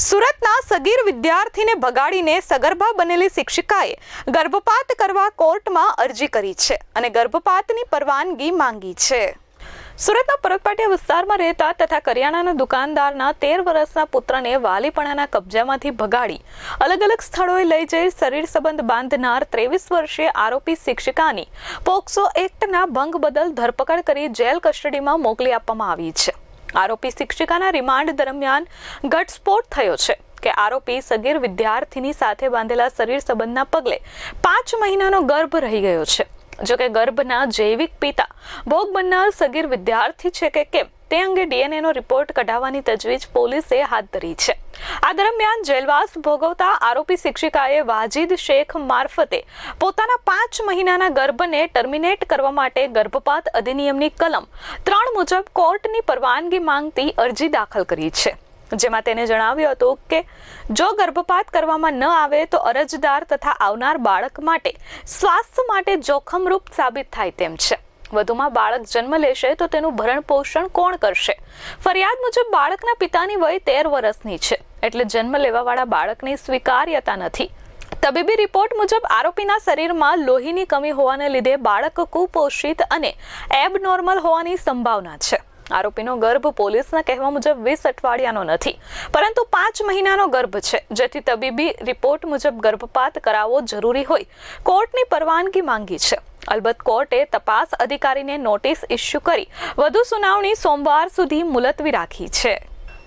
સુરતના સગીર વિદ્યાર્થીને ભગાડીને સગર્ભા બનેલી શિક્ષિકાએ ગર્ભપાત કરવા કોર્ટમાં અરજી કરી છે અને ગર્ભપાતની પરવાનગી માંગી છે. સુરતના પરતપાટિયા વિસ્તારમાં રહેતા તથા કરિયાણાના દુકાનદારના તેર વર્ષના પુત્રને વાલીપણાના કબજામાંથી ભગાડી, અલગ અલગ સ્થળોએ લઈ જઈ શરીર સંબંધ બાંધનાર ત્રેવીસ વર્ષીય આરોપી શિક્ષિકાની પોક્સો એક્ટના ભંગ બદલ ધરપકડ કરી જેલ કસ્ટડીમાં મોકલી આપવામાં આવી છે. આરોપી શિક્ષિકાના રિમાન્ડ દરમિયાન ઘટસ્ફોટ થયો છે કે આરોપી સગીર વિદ્યાર્થીની સાથે બાંધેલા શરીર સંબંધના પગલે પાંચ મહિનાનો ગર્ભ રહી ગયો છે. જોકે ગર્ભના જૈવિક પિતા ભોગ બનનાર સગીર વિદ્યાર્થી છે કે કેમ તે અંગે ડીએનએનો રિપોર્ટ કઢાવવાની તજવીજ પોલીસે હાથ ધરી છે. આ દરમિયાન જેલવાસ ભોગવતા આરોપી શિક્ષિકાએ વાજીદ શેખ મારફતે પોતાના પાંચ મહિનાના ગર્ભને ટર્મિનેટ કરવા માટે ગર્ભપાત અધિનિયમની કલમ ત્રણ મુજબ કોર્ટની પરવાનગી માંગતી અરજી દાખલ કરી છે. જેમાં તેને જણાવ્યું હતું કે, જો ગર્ભપાત કરવામાં ન આવે તો અરજદાર તથા આવનાર બાળક માટે સ્વાસ્થ્ય માટે જોખમરૂપ સાબિત થાય તેમ છે. વધુમાં બાળક જન્મ લેશે તો તેનું ભરણ પોષણ કોણ કરશે? ફરિયાદ મુજબ બાળકના પિતાની વય તેર વર્ષની છે. એટલે જન્મ લેવાવાળા બાળકની સ્વીકાર્યતા નથી. તબીબી રિપોર્ટ મુજબ આરોપીના શરીરમાં લોહીની કમી હોવાને લીધે બાળક કુપોષિત અને એબનોર્મલ હોવાની સંભાવના છે. આરોપીનો ગર્ભ પોલીસના કહેવા મુજબ વીસ અઠવાડિયાનો નથી. પરંતુ પાંચ મહિનાનો ગર્ભ છે. જેથી તબીબી રિપોર્ટ મુજબ ગર્ભપાત કરાવવો જરૂરી હોય. કોર્ટની પરવાનગી માંગી છે. અલબત્ત કોર્ટે તપાસ અધિકારીને નોટિસ ઇસ્યુ કરી વધુ સુનાવણી સોમવાર સુધી મુલતવી રાખી છે.